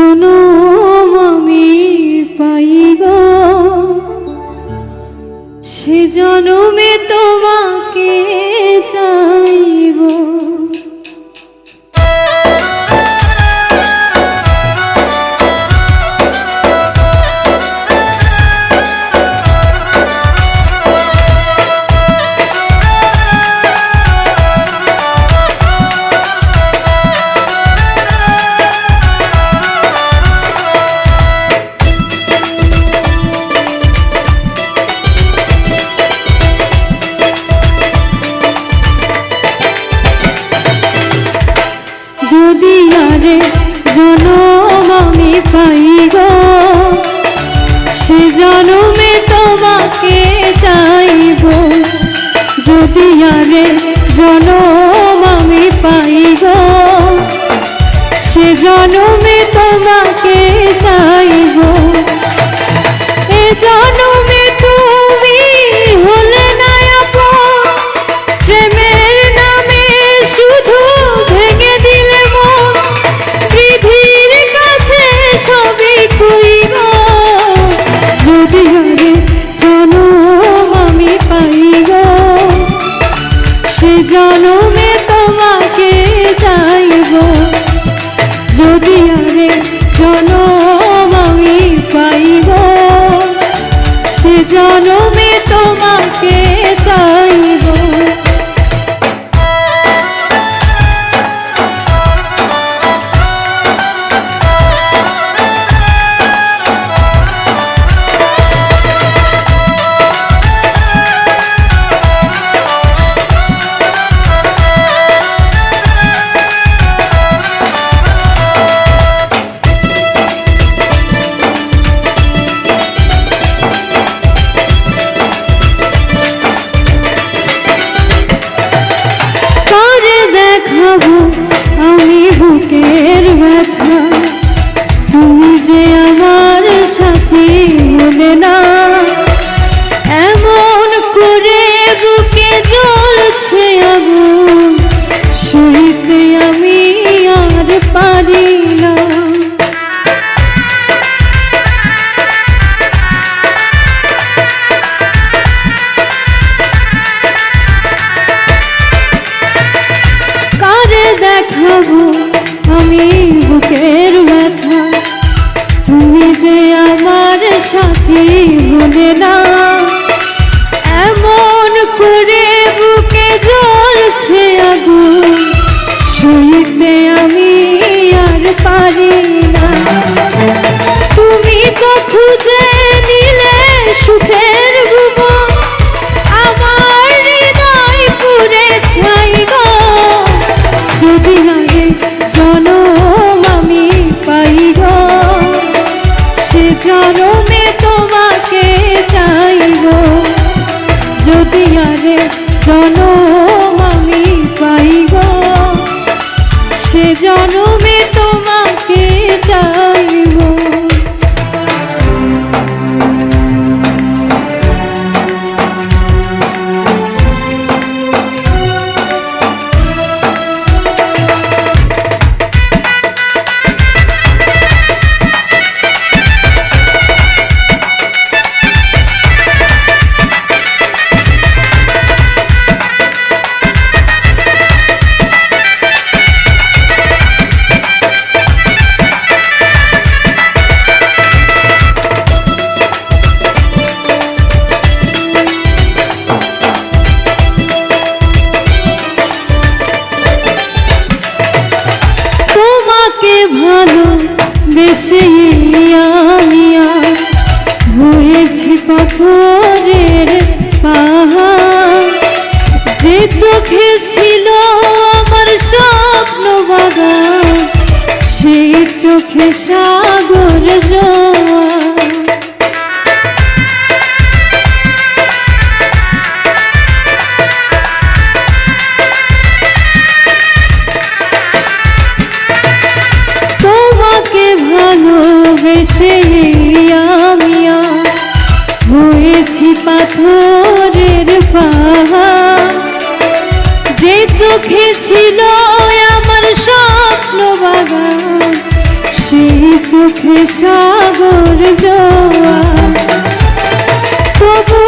জনু জানো কিছুই ভুলে না। চোখে সাগর জোয়া ভালোবেসে আমিয়া হয়েছি পাথরের পাহা যে চোখে ছিল আমার স্বপ্ন বাগান সেই চোখে সাগর যাওয়া তবু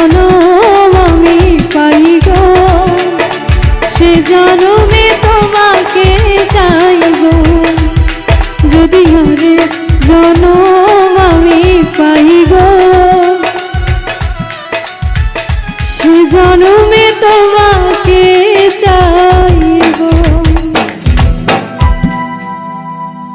জানো